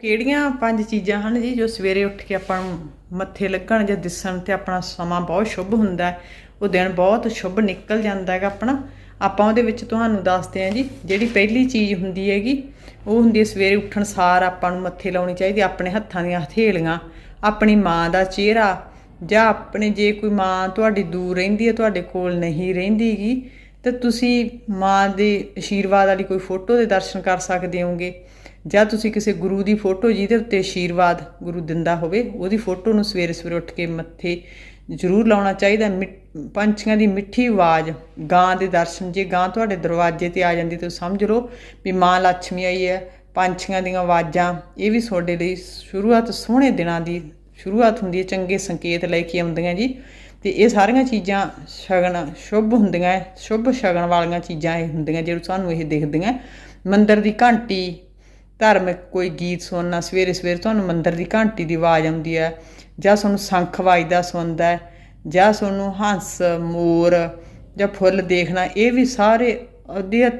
ਕਿਹੜੀਆਂ ਪੰਜ ਚੀਜ਼ਾਂ ਹਨ ਜੀ ਜੋ ਸਵੇਰੇ ਉੱਠ ਕੇ ਆਪਾਂ ਨੂੰ ਮੱਥੇ ਲੱਗਣ ਜਾਂ ਦਿਸਣ ਤੇ ਆਪਣਾ ਸਮਾਂ ਬਹੁਤ ਸ਼ੁਭ ਹੁੰਦਾ ਹੈ? ਉਹ ਦਿਨ ਬਹੁਤ ਸ਼ੁਭ ਨਿਕਲ ਜਾਂਦਾ ਹੈਗਾ ਆਪਣਾ। ਆਪਾਂ ਉਹਦੇ ਵਿੱਚ ਤੁਹਾਨੂੰ ਦੱਸਦੇ ਹਾਂ ਜੀ, ਜਿਹੜੀ ਪਹਿਲੀ ਚੀਜ਼ ਹੁੰਦੀ ਹੈਗੀ, ਉਹ ਹੁੰਦੀ ਹੈ ਸਵੇਰੇ ਉੱਠਣ ਸਾਰ ਆਪਾਂ ਨੂੰ ਮੱਥੇ ਲਾਉਣੀ ਚਾਹੀਦੀ ਆਪਣੇ ਹੱਥਾਂ ਦੀਆਂ ਹਥੇਲੀਆਂ, ਆਪਣੀ ਮਾਂ ਦਾ ਚਿਹਰਾ ਜਾਂ ਆਪਣੇ ਜੇ ਕੋਈ ਮਾਂ ਤੁਹਾਡੀ ਦੂਰ ਰਹਿੰਦੀ ਹੈ, ਤੁਹਾਡੇ ਕੋਲ ਨਹੀਂ ਰਹਿੰਦੀਗੀ ਤੇ ਤੁਸੀਂ ਮਾਂ ਦੇ ਆਸ਼ੀਰਵਾਦ ਵਾਲੀ ਕੋਈ ਫੋਟੋ ਦੇ ਦਰਸ਼ਨ ਕਰ ਸਕਦੇ ਹੋਗੇ ਜਾਂ ਤੁਸੀਂ ਕਿਸੇ ਗੁਰੂ ਦੀ ਫੋਟੋ ਜਿਹਦੇ ਉੱਤੇ ਆਸ਼ੀਰਵਾਦ ਗੁਰੂ ਦਿੰਦਾ ਹੋਵੇ ਉਹਦੀ ਫੋਟੋ ਨੂੰ ਸਵੇਰੇ ਸਵੇਰੇ ਉੱਠ ਕੇ ਮੱਥੇ ਜ਼ਰੂਰ ਲਾਉਣਾ ਚਾਹੀਦਾ। ਮਿ- ਪੰਛੀਆਂ ਦੀ ਮਿੱਠੀ ਆਵਾਜ਼ ਗਾਂ ਦੇ ਦਰਸ਼ਨ ਜੇ ਗਾਂ ਤੁਹਾਡੇ ਦਰਵਾਜ਼ੇ ਤੇ ਆ ਜਾਂਦੀ ਤਾਂ ਸਮਝ ਲਓ ਵੀ ਮਾਂ ਲక్ష్ਮੀ ਆਈ ਹੈ। ਪੰਛੀਆਂ ਦੀਆਂ ਆਵਾਜ਼ਾਂ ਇਹ ਵੀ ਤੁਹਾਡੇ ਲਈ ਸ਼ੁਰੂਆਤ ਸੋਹਣੇ ਦਿਨਾਂ ਦੀ ਸ਼ੁਰੂਆਤ ਹੁੰਦੀ ਹੈ ਚੰਗੇ ਸੰਕੇਤ ਲੈ ਕੇ ਆਉਂਦੀਆਂ ਜੀ। ਤੇ ਇਹ ਸਾਰੀਆਂ ਚੀਜ਼ਾਂ ਸ਼ਗਨ ਸ਼ੁਭ ਹੁੰਦੀਆਂ ਹੈ, ਸ਼ੁਭ ਸ਼ਗਨ ਵਾਲੀਆਂ ਚੀਜ਼ਾਂ ਇਹ ਹੁੰਦੀਆਂ ਜਿਹੜੀਆਂ ਸਾਨੂੰ ਇਹ ਦਿਖਦੀਆਂ ਮੰਦਰ ਦੀ ਘੰਟੀ ਧਾਰਮਿਕ ਕੋਈ ਗੀਤ ਸੁਣਨਾ, ਸਵੇਰੇ ਸਵੇਰੇ ਤੁਹਾਨੂੰ ਮੰਦਰ ਦੀ ਘੰਟੀ ਦੀ ਆਵਾਜ਼ ਆਉਂਦੀ ਹੈ, ਜਾਂ ਤੁਹਾਨੂੰ ਸ਼ੰਖ ਵੱਜਦਾ ਸੁਣਦਾ ਹੈ, ਜਾਂ ਤੁਹਾਨੂੰ ਹੰਸ, ਮੋਰ, ਜਾਂ ਫੁੱਲ ਦੇਖਣਾ, ਇਹ ਵੀ ਸਾਰੇ ਉਹਦੇ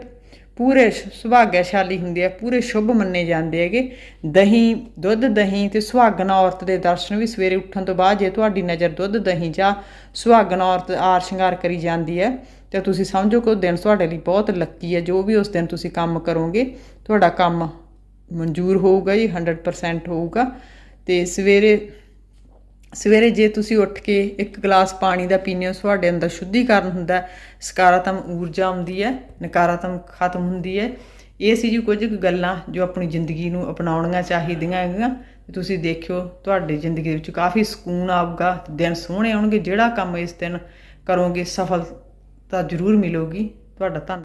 ਪੂਰੇ ਸੁਭਾਗਿਆਸ਼ਾਲੀ ਹੁੰਦੇ ਆ, ਪੂਰੇ ਸ਼ੁਭ ਮੰਨੇ ਜਾਂਦੇ ਹੈਗੇ। ਦਹੀਂ, ਦੁੱਧ ਦਹੀਂ ਤੇ ਸੁਹਾਗਣ ਔਰਤ ਦੇ ਦਰਸ਼ਨ ਵੀ ਸਵੇਰੇ ਉੱਠਣ ਤੋਂ ਬਾਅਦ ਜੇ ਤੁਹਾਡੀ ਨਜ਼ਰ ਦੁੱਧ ਦਹੀਂ ਜਾਂ ਸੁਹਾਗਣ ਔਰਤ ਆਰ ਸ਼ਿੰਗਾਰ ਕਰੀ ਜਾਂਦੀ ਹੈ, ਤੇ ਤੁਸੀਂ ਸਮਝੋ ਕਿ ਉਹ ਦਿਨ ਤੁਹਾਡੇ ਲਈ ਬਹੁਤ ਲੱਕੀ ਹੈ, ਜੋ ਵੀ ਉਸ ਦਿਨ ਤੁਸੀਂ ਕੰਮ ਕਰੋਗੇ, ਤੁਹਾਡਾ ਕੰਮ ਮਨਜ਼ੂਰ ਹੋਊਗਾ ਜੀ 100% ਹੋਊਗਾ। ਤੇ ਸਵੇਰੇ ਸਵੇਰੇ ਜੇ ਤੁਸੀਂ ਉੱਠ ਕੇ ਇੱਕ ਗਲਾਸ ਪਾਣੀ ਦਾ ਪੀਂਦੇ ਹੋ, ਤੁਹਾਡੇ ਅੰਦਰ ਸ਼ੁੱਧੀਕਰਨ ਹੁੰਦਾ ਸਕਾਰਾਤਮਕ ਊਰਜਾ ਆਉਂਦੀ ਹੈ, ਨਕਾਰਾਤਮਕ ਖਤਮ ਹੁੰਦੀ ਹੈ। ਇਹ ਸੀ ਜੀ ਕੁਝ ਕੁ ਗੱਲਾਂ ਜੋ ਆਪਣੀ ਜ਼ਿੰਦਗੀ ਨੂੰ ਅਪਣਾਉਣੀਆਂ ਚਾਹੀਦੀਆਂ ਹੈਗੀਆਂ। ਤੁਸੀਂ ਦੇਖਿਓ, ਤੁਹਾਡੀ ਜ਼ਿੰਦਗੀ ਦੇ ਵਿੱਚ ਕਾਫੀ ਸਕੂਨ ਆਊਗਾ, ਦਿਨ ਸੋਹਣੇ ਆਉਣਗੇ, ਜਿਹੜਾ ਕੰਮ ਇਸ ਦਿਨ ਕਰੋਗੇ, ਸਫਲਤਾ ਜ਼ਰੂਰ ਮਿਲੇਗੀ। ਤੁਹਾਡਾ ਧੰਨ